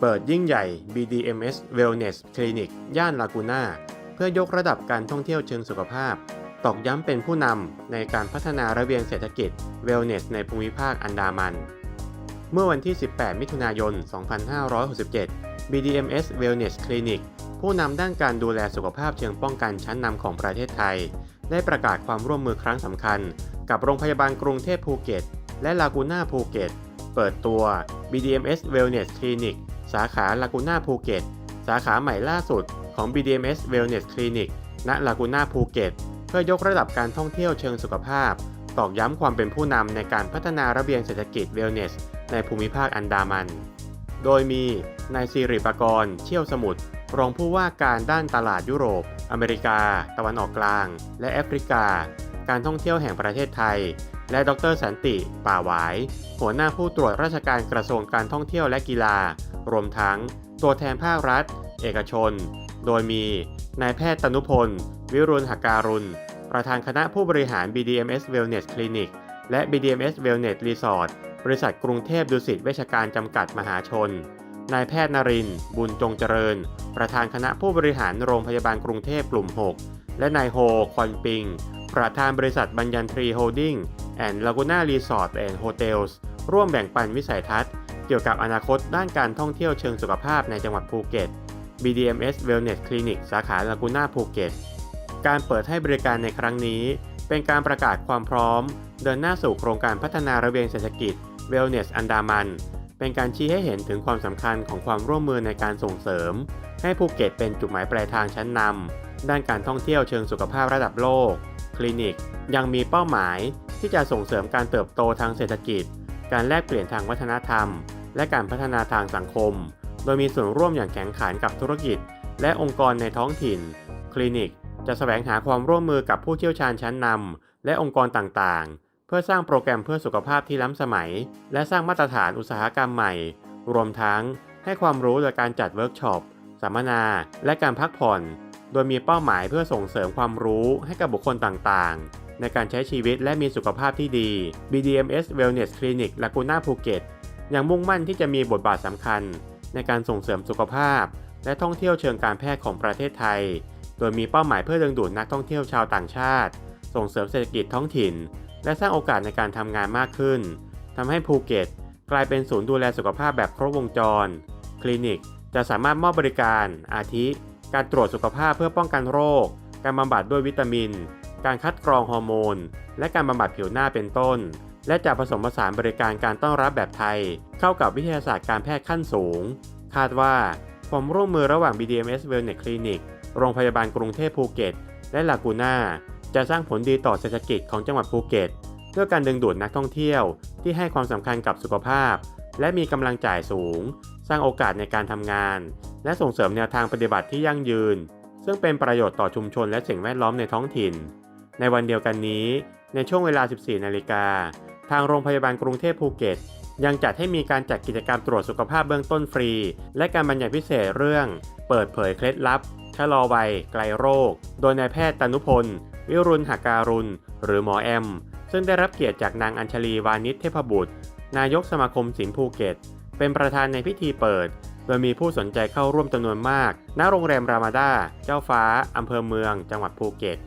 เปิดยิ่งใหญ่ BDMS Wellness Clinic ย่านลากูน่าเพื่อยกระดับการท่องเที่ยวเชิงสุขภาพ ตอกย้ำเป็นผู้นำในการพัฒนาระเบียงเศรษฐกิจ Wellness ในภูมิภาคอันดามัน เมื่อวันที่ 18 มิถุนายน 2567 BDMS Wellness Clinic ผู้นำด้านการดูแลสุขภาพเชิงป้องกันชั้นนำของประเทศไทย ได้ประกาศความร่วมมือครั้งสำคัญ กับโรงพยาบาลกรุงเทพภูเก็ต และลากูน่าภูเก็ต เปิดตัว BDMS Wellness Clinic สาขาลากูน่าภูเก็ต สาขาใหม่ล่าสุดของ BDMS Wellness Clinic ณลากูน่าภูเก็ต เพื่อยกระดับการท่องเที่ยวเชิงสุขภาพ ตอกย้ำความเป็นผู้นำในการพัฒนาระเบียงเศรษฐกิจ Wellness ในภูมิภาคอันดามัน โดยมีนายสิริปกรณ์เชี่ยวสมุทรรองผู้ว่าการด้านตลาดยุโรป อเมริกา ตะวันออกกลาง และแอฟริกา การท่องเที่ยวแห่งประเทศไทย และดรสันติ ป่าหวาย หัวหน้าผู้ตรวจราชการกระทรวงการท่องเที่ยวและกีฬา รวมทั้งตัวแทนภาครัฐ เอกชน โดยมีนายแพทย์ตนุพล วิรุณหการุณ ประธานคณะผู้บริหาร BDMS Wellness Clinic และ BDMS Wellness Resort บริษัทกรุงเทพดุสิตเวชการจำกัดมหาชน นายแพทย์นริน บุญจงเจริญ ประธานคณะผู้บริหารโรงพยาบาลกรุงเทพกลุ่ม 6 และนายโฮ คอนปิง ประธานบริษัทบัญญันทรีโฮลดิ้ง แอนด์ลากูน่ารีสอร์ทแอนด์โฮเทลส์ร่วมแบ่งปันวิสัยทัศน์ เกี่ยวกับอนาคตด้านการท่องเที่ยวเชิงสุขภาพในจังหวัดภูเก็ต BDMS Wellness Clinic สาขาลากูน่าภูเก็ต การเปิดให้บริการในครั้งนี้ เป็นการประกาศความพร้อม เดินหน้าสู่โครงการพัฒนาระเบียงเศรษฐกิจ Wellness อันดามัน เป็นการชี้ให้เห็นถึงความสำคัญของความร่วมมือในการส่งเสริม ให้ภูเก็ตเป็นจุดหมายปลายทางชั้นนำด้านการท่องเที่ยวเชิงสุขภาพระดับโลก คลินิก ยังมีเป้าหมาย ที่จะส่งเสริมการเติบโตทางเศรษฐกิจ การแลกเปลี่ยนทางวัฒนธรรม และการพัฒนาทางสังคม โดยมีส่วนร่วมอย่างแข็งขันกับธุรกิจ และองค์กรในท้องถิ่น คลินิก จะแสวงหาความร่วมมือกับผู้เชี่ยวชาญชั้นนำและองค์กรต่างๆ เพื่อสร้างโปรแกรมเพื่อสุขภาพที่ล้ำสมัย และสร้างมาตรฐานอุตสาหกรรมใหม่ รวมทั้งให้ความรู้โดยการจัดเวิร์กช็อป สัมมนา และการพักผ่อน โดยมีเป้าหมายเพื่อส่งเสริมความรู้ให้กับบุคคลต่างๆ ในการใช้ชีวิตและมีสุขภาพที่ดี BDMS Wellness Clinic ลากูน่าภูเก็ตยังมุ่งมั่นที่จะมีบทบาทสำคัญ ในการส่งเสริมสุขภาพ และท่องเที่ยวเชิงการแพทย์ของประเทศไทย โดยมีเป้าหมายเพื่อดึงดูดนักท่องเที่ยวชาวต่างชาติ ส่งเสริมเศรษฐกิจท้องถิ่น และสร้างโอกาสในการทำงานมากขึ้นทำให้ภูเก็ต กลายเป็นศูนย์ดูแลสุขภาพแบบครบวงจร คลินิกจะสามารถมอบบริการ อาทิ การตรวจสุขภาพเพื่อป้องกันโรค การบำบัดด้วยวิตามิน การคัดกรองฮอร์โมน และการบำบัดผิวหน้าเป็นต้น และจะผสมผสานบริการการต้อนรับแบบไทย เข้ากับวิทยาศาสตร์การแพทย์ขั้นสูง คาดว่าความร่วมมือระหว่าง BDMS Wellness Clinic โรงพยาบาลกรุงเทพภูเก็ต และลากูน่าจะสร้างผลดีต่อเศรษฐกิจของจังหวัดภูเก็ตด้วยการดึงดูดนักท่องเที่ยวที่ให้ความสำคัญกับสุขภาพ และมีกำลังจ่ายสูง สร้างโอกาสในการทำงาน และส่งเสริมแนวทางปฏิบัติที่ยั่งยืน ซึ่งเป็นประโยชน์ต่อชุมชนและสิ่งแวดล้อมในท้องถิ่น ในวันเดียวกันนี้ ในช่วงเวลา 14 นาฬิกา ทางโรงพยาบาลกรุงเทพภูเก็ต ยังจัดให้มีการจัดกิจกรรมตรวจสุขภาพเบื้องต้นฟรี และการบรรยายพิเศษเรื่อง เปิดเผยเคล็ดลับชะลอวัยไกลโรค โดยนายแพทย์ตนุพล วิรุณหาการุณ หรือหมอแอม ซึ่งได้รับเกียรติจากนางอัญชลีวานิชเทพบุตร นายกสมาคมศิลป์ภูเก็ต เป็นประธานในพิธีเปิด โดยมีผู้สนใจเข้าร่วมจำนวนมาก ณ โรงแรมรามาดา เจ้าฟ้าอำเภอเมือง จังหวัดภูเก็ต